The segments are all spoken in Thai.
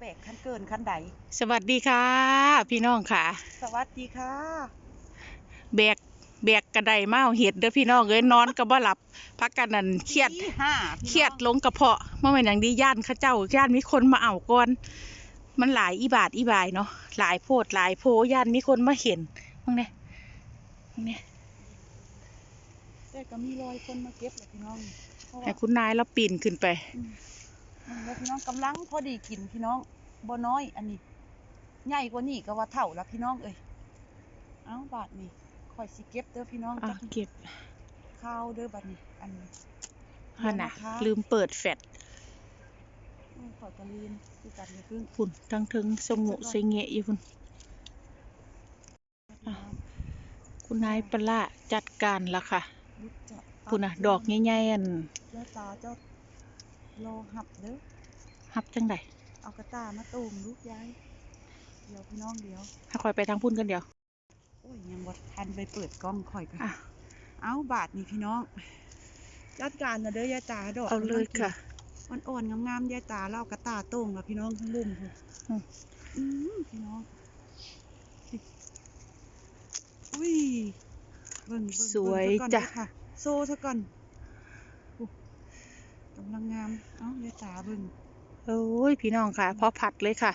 แบกคันเกินคันใดสวัสดีค่ะ พี่น้องค่ะ สวัสดีค่ะ แบกแบกกระไดมาเอาเห็ดเด้อพี่น้องเอ้ยนอนก็บ่หลับพักกันนั่นเครียดตีห้าพี่น้องเครียดลงกระเพาะเมื่อวันอย่างดีย่านเข้าเจ้าย่านมีคนมาเอาก่อน มันหลายอีบาทอีบายเนาะหลายโพดหลายโพย่านมีคนมาเห็นมึงเนี่ยมึงเนี่ยแต่ก็มีรอยคนมาเก็บแหละพี่น้องเพราะให้ว่าคุณนายแล้วปีนขึ้นไปมัน แล้วพี่น้องกำลังพอดีกินพี่น้องบ่น้อย อันนี้ใหญ่กว่านี้ก็ว่าเท่าละพี่น้องเอ้ยเอ้าบาทนี่ข่อยสิเก็บเด้อพี่น้องอะจักเก็บข้าวเด้อบัดนี้ อันนี้ฮะน่ะนะคะลืมเปิดแฟลชอืมข่อยก็ลืมคือกันเลยพึ่งพุ่นทั้งถึงสมุใส่เงะอยู่พุ่นอะคุณนายปลาร้าจัดการละค่ะลูกจะพุ่นน่ะดอกใหญ่ๆอัน เจ้าตาเจ้า โลหับเด้อฮับจังไดเอากระตามาตูมลูกยายเดี๋ยวพี่น้องเดี๋ยวให้คอยไปทางพุ่นกันเดียวโอ้ยยังบ่ทันไปเปิดกล้องข่อยกันอะเอาบาทนี่พี่น้องจัดการนะเด้อยายตาดอกเอาเลยค่ะมันอ่อนๆงามๆยายตาเล่ากระตาโต้งแล้วพี่น้องทั้งลุ่มพุ่นอืมอืมพี่น้องอุ้ยเบิ่งเบิ่งสวยเบิ่งซก่อนจ้ะเด้อค่ะโซ่ซะก่อนอุ๊ย กำลังงาม เอ้ายายตาเบิ่งโอ้ยพี่น้องค่ะ พอผัดเลยค่ะ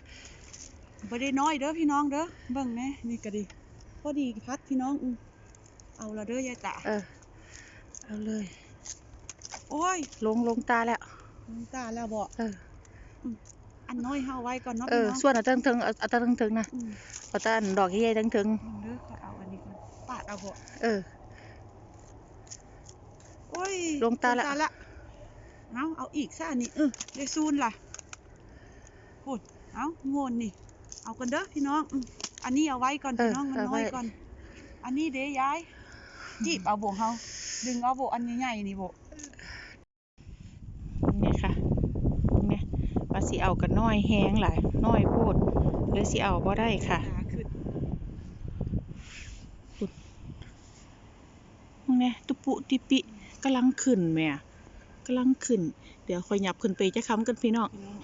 บ่ได้น้อยเด้อพี่น้องเด้อเบิ่งแหน่นี่ก็ดีพอดีพัดพี่น้องอือเอาละเด้อยายตาเออ เอาเลย โอ้ย ลงลงตาแล้วน้ำตาแล้วบ่เอออันน้อยเฮาไว้ก่อนเนาะเอพี่อน้องส่วนเอาตั้งถึงเอาเอาตั้งถึงนะอืมเอาตั้งดอกใหญ่ๆตั้งถึงเบิ่งเด้อขอเอาอันนี้ก่อนปาดเอาบ่เออโอ้ยลงตาละละ เอาเอาอีกซะอันนี้เออได้ซูนล่ะพูดเอาโงนนี่ เอากันเด้อพี่น้องอืมอันนี้เอาไว้ก่อนเอพี่อน้องมันเอาน้ไว้อยก่อน อันนี้เด้ยายจีบเอาบ่เฮาดึงเอาบ่อันใหญ่ๆนี่บ่เนี่ยค่ะเนี่ยว่าสิเอากันน้อยแห้งหลายน้อยโพดเลยสิเอาบ่ได้ค่ะตาขึ้นเนี่ยตุปุติปิกำลังขึ้นแม่กำลังขึ้น เดี๋ยวคอยหยับขึ้นไปจะค้ำกันพี่น้องพี่น้อง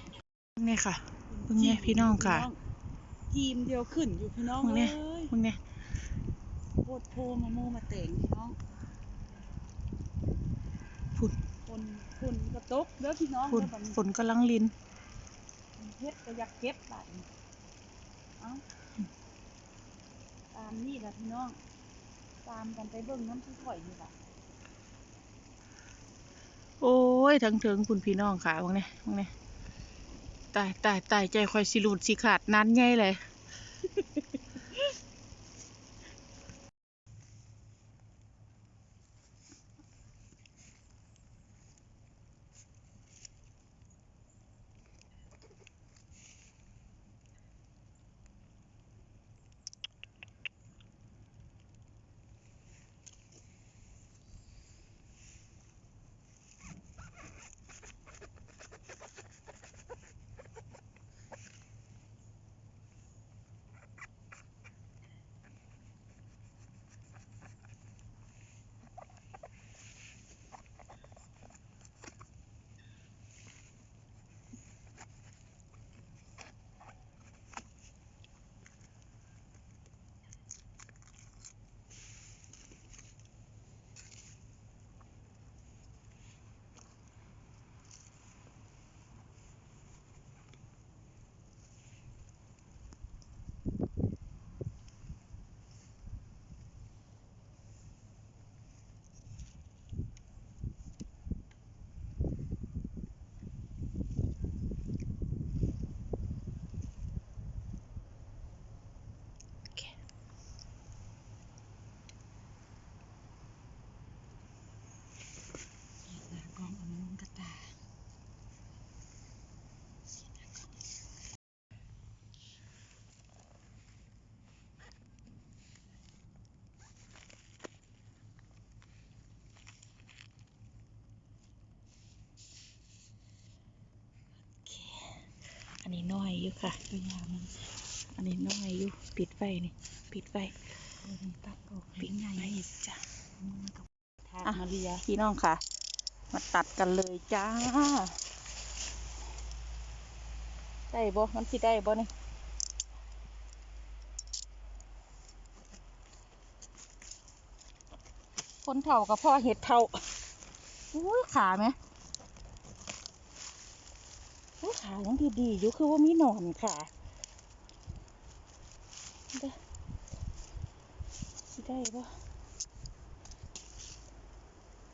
เนี่ยค่ะเบิ่งแน่พี่น้องค่ะ ทีมเดียวขึ้นอยู่พี่น้องเบิ่งแน่เอ้ยมึงเนี่ยโคตรโพมาโมมาแต่งพี่น้องฝุ่นคนคนกระตกเด้อพี่น้องฝุ่นเด้อบัดนี้ฝนกำลังลินเฮ็ดก็อยากเก็บบัดนี้เอ้าตามนี่แหละพี่น้อง ตามกันไปเบิ่งน้ำที่ข่อยนี่ล่ะ โอ้ยทั้งเถิงคุณพี่น้องค่ะมึงเนี่ยมึงเนี่ยตายตายตายใจคอยสิหลุดสิขาดนั้นไงเลย อยอยู่ค่ะตัวยามันอันนี้น้อยอยู่ปิดไฟนี่ปิดไฟเออมันตัดออกปิดใหญ่ไฟจ้ะมันก็ทาอะมาเรียพี่น้องค่ะ มาตัดกันเลยจ้าได้บ่มันสิได้บ่นี่คนเฒ่ากับพ่อเห็ดเฒ่าอุ้ยขาไหมอุ้ย ขายังดีๆอยู่คือว่ามีหนอนขาเด้ได้บ่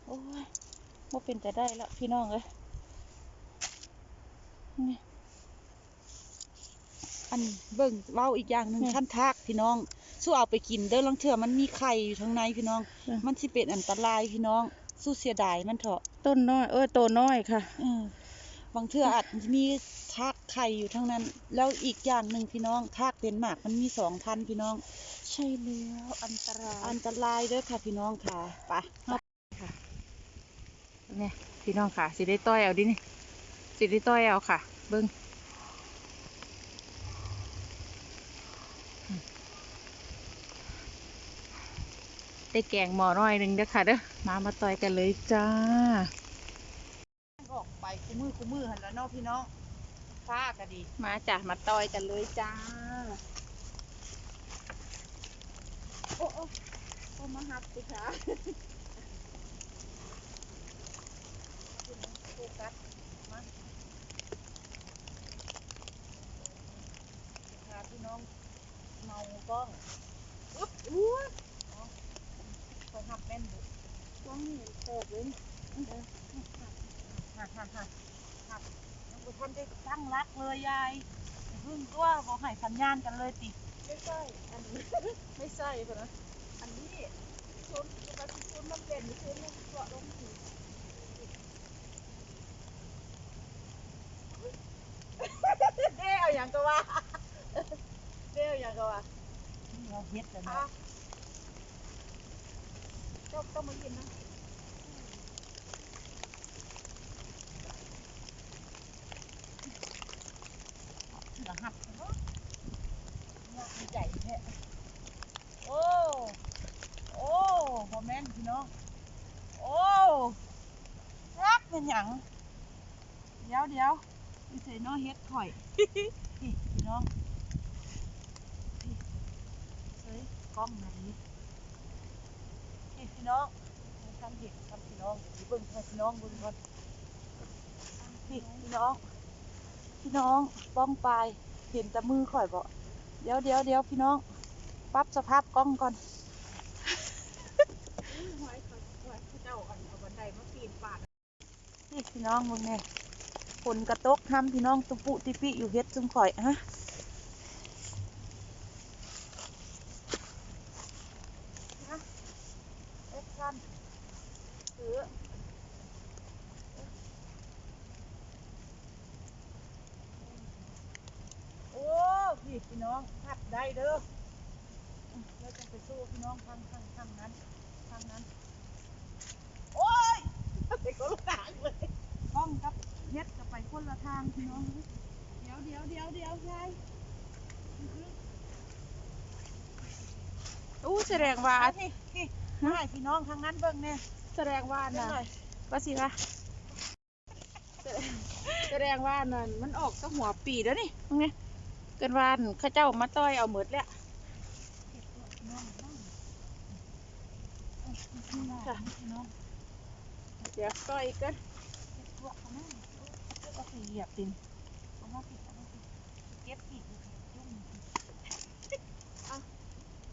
โอ้ยบ่าเป็นแต่ได้ล้วพี่น้องเอ้ยนี่อันเบิ่งเว้าอีกอย่างหนึ่งขั้นทากพี่น้องสู้เอาไปกินเด้อลังเถื่อมันมีไข่อยู่ข้างในพี่น้อง มันสิเป็นอันตรายพี่น้อง สู้เสียดายมันเถอะต้นน้อย เออโตน้อยค่ะออ บางเทื่ออาจมีทากไข่อยู่ทั้งนั้น แล้วอีกอย่างหนึ่งพี่น้องทากเป็นหมากมันมีสองพันพี่น้อง ใช่แล้วอันตรายอันตรายเด้อค่ะพี่น้องค่ะไปเนี่ยพี่น้องค่ะ สิได้ต้อยเอาดินี่สิได้ต้อยเอาค่ะ เบิ้งได้แกงหมอน้อยหนึ่งเด้อค่ะเด้อมามาต่อยกันเลยจ้า ออกไปคู่มือคู่มือหันแล้วเนาะพี่น้องฟ้าก็ดี มาจ้ะมาต่อยกันเลยจ้า โอ้โอ้โอ้มาหับสิคะโฟกัสมาพาพี่น้องเมากล้องอุ๊บอู้คอยหับแม่นบุกล้องนี่เปิดเลย หักหักหักหักน้องบุท่านได้ตั้งรักเลยยายอย่าพึ่งตัวบอกให้สัญญาณกันเลยติไม่ใช่อันนี้ไม่ใช่คนนะอันนี้ชนมันชนมันเป็นชนมันเกาะลงถึงเด้เอาอย่างก็ว่าเด้เอาอย่างก็ว่าเราเฮ็ดแล้วเนาะเจ้าต้องมายินนะ รหัสเนาะใหญ่แท้โอ้ โอ้บอแม่นพี่น้อง โอ้รักเป็นหยังเดี๋ยวเดี๋ยวพี่ใส่น้อเฮ็ดข่อยพี่พี่น้องพี่เฮ้ยกล้องไหนพี่พี่น้องทำเห็นทำพี่น้องเดี๋ยวเบิ่งให้พี่น้องบิ่งก่อนพี่พี่น้อง พี่น้องป้องปลายเห็นแต่มือข่อยบ่เดี๋ยวเดี๋ยวเดี๋ยวพี่น้องปรับสภาพกล้องก่อนนี่พี่น้องมึงเนี่ยฝนกระตกทำพี่น้องตุปุติปิอยู่เฮ็ดซุ่มข่อยฮะเอ็ดกันถือโอ้ พี่พี่น้องหัดได้เด้ออืมแล้วจะไปสู้พี่น้องทางทางทางนั้นทางนั้น โอ้ยไปคนละทางเลยห้องกับเฮ็ดกับไปคนละทางพี่น้อง เดี๋ยวเดี๋ยวเดี๋ยวเดี๋ยวยายอู้แสดงว่าอะพี่พี่มาให้พี่น้องทางนั้นเบิ่งเนี่ยแสดงว่าเบิ่งน่ะหน่อยว่าสิว่าแสดงว่านั่นมันออกตั้งหัวปีแล้วนี่ตรงนี้เกินวาอันข้าเจ้ามาต้อยเอาหมดแล้วค่ะเดี๋ยวต้อยกันก็เหยียบดินเอามเอามาปิดเก็บอีกยุ่งเอา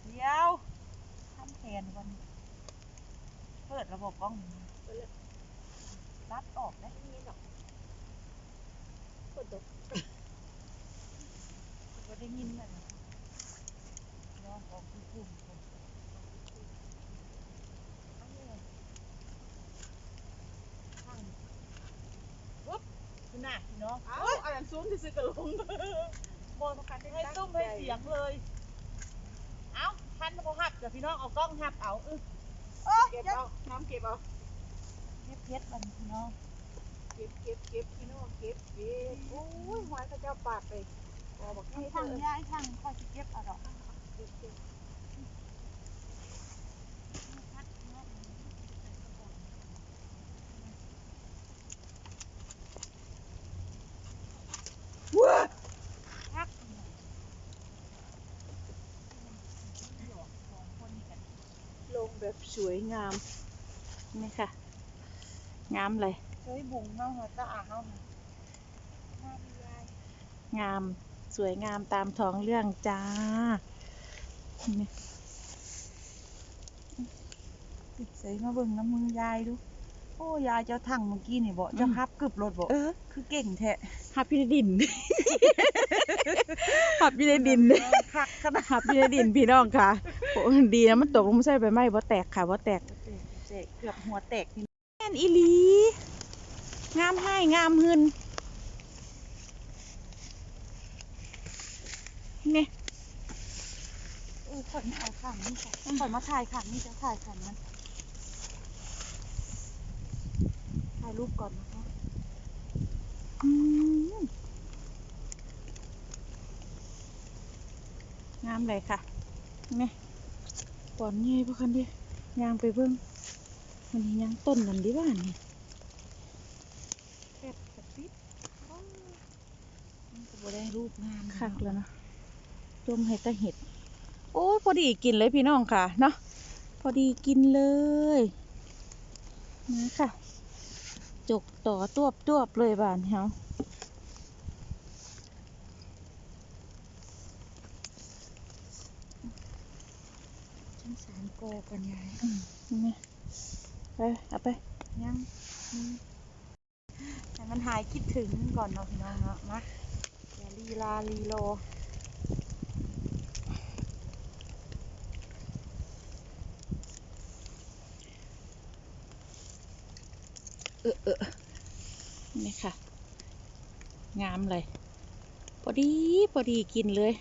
เดี๋ยวทำแทนวันเปิดระบบกล้องรัดออกได้มีหรอกก็ ได้ยินเลยนะน้องออกคือคุ่มคนอันนี้ข้างปุ๊บคือหน้าพี่น้องเอ้าอันนั้นซูมที่ซื้อกระลงบนคันให้ตุ้มให้เสียงเลย เอ้าท่านพอหับเดี๋ยวพี่น้องเอากล้องหับเอาอึโอ้ยเก็บเก็บเอา น้ำเก็บเอา เก็บเพชรมันพี่น้อง เก็บเก็บเก็บพี่น้องเก็บเก็บโอ้ยหวายเข้าเจ้าปากไป ช่างย้ายช่างค่อยสิเก็บเอาดอกลงแบบสวยงาม นี่ค่ะ งามเลยเฮ้ยบุ๋งเนาะหัวตาอ่างเนาะงาม สวยงามตามท้องเรื่องจ้านี่ใส่มาเบิ่งน้ำมือยายดู โอ้ยายเจ้าถังเมื่อกี้นี่บ่เจ้าคับกึบรถบ่เออคือเก่งแท้หับอยู่ในดินหับอยู่ในดินคักขนาดหับอยู่ในดินพี่น้องค่ะโอ้ดีนะมันตกลงมาใส่ใบไม้บ่แตกค่ะบ่แตกเจ๊เกือบหัวแตกนี่แม่นอีหลี งามให้งามหึนนี่ เออ ข่อยมาเอาข้างนี้ค่ะข่อยมาถ่ายข้างนี้จะถ่ายข้างนั้นถ่ายรูปก่อนนะคะอืมงามเลยค่ะนี่ปอนใหญ่พวกคันดิยางไปเบิ่งมันนี้ยังต้นนั่นดิบ้านนี่แคบกระปิดโอ้ยมันก็บ่ได้รูปงามคักแล้วเนาะจมให้ตาเห็ด โอ้ยพอดีกินเลยพี่น้องค่ะเนาะพอดีกินเลยนะค่ะ จกต่อตวบตวบเลยบ้านเฮาชั้นสามกอก่อนยายนี่ไปเอาไปยังนี่ให้มันหายคิดถึงก่อนเนาะพี่น้องเนาะมาอย่าลีลาลีโล เออเออนี่ค่ะ งามเลย พอดีพอดีกินเลย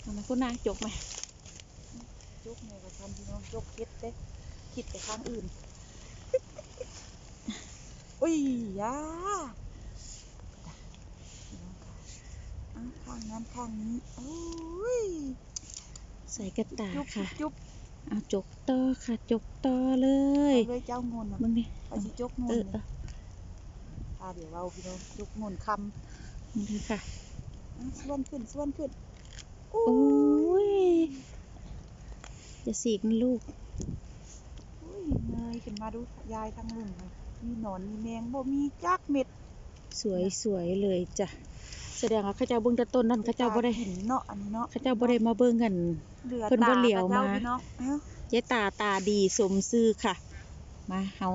เอามาคุณนายจกไหมยกแม่กับทำพี่น้องยกเก็ดเด้คิดไปข้างอื่นอุ้ยยาอะข้างนั้นข้างนี้โอ้ยใส่กระตาจุ๊บค่ะ จุ๊บ เอาจกต่อค่ะจกต่อเลเอายเลยเจ้างนน่ะมึงนี่ไปสิจกงนเออเลยอ่าเดี๋ยวเราพี่น้องจกงนคมึงนี่ค่ะำอะส่วนขึ้นส่วนขึ้นโอ้โอ้ยยจะสีกนะลูกอุ้ยเงยขึ้นมาดูยายทั้งลุ่มเลยมีหนอนมีแมงบ่มีจักเม็ด สวยสวยเลยจ้ะ แสดงว่าเข้าเจ้าเบิ่งแต่ต้นนั่นเข้าเจ้าบ่ได้เห็นเนาะอันนี้เนาะเข้าเจ้าบ่ได้มาเบิ่งกันเดือดเพิ่นบ่เหลียวมา เนาะเอ้ายายตาตาดีสมซื่อค่ะ มาเฮา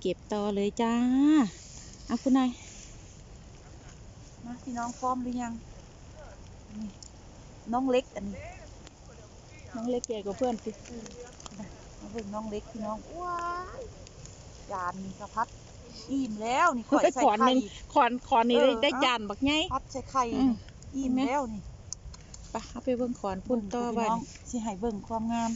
เก็บต่อเลยจ้าเอาคุณนายมาพี่น้องพร้อมหรือยังนี่น้องเล็กอันนี้น้องเล็กใหญ่กว่าเพื่อนสิมาเบิ่งน้องเล็กพี่น้องว้ายจานนี่สะพัด อิ่มแล้วนี่ข่อยใส่ขอนหไข่ นึงขอนขอนนี่เอได้อได้เอา จานบักไงพัดใส่ไข่อืม อิ่มเห็นไหมแล้วนี่ไปเอาไปเบิ่งขอนพุ่นต่อพี่ไว้น้องสิให้เบิ่งความงาม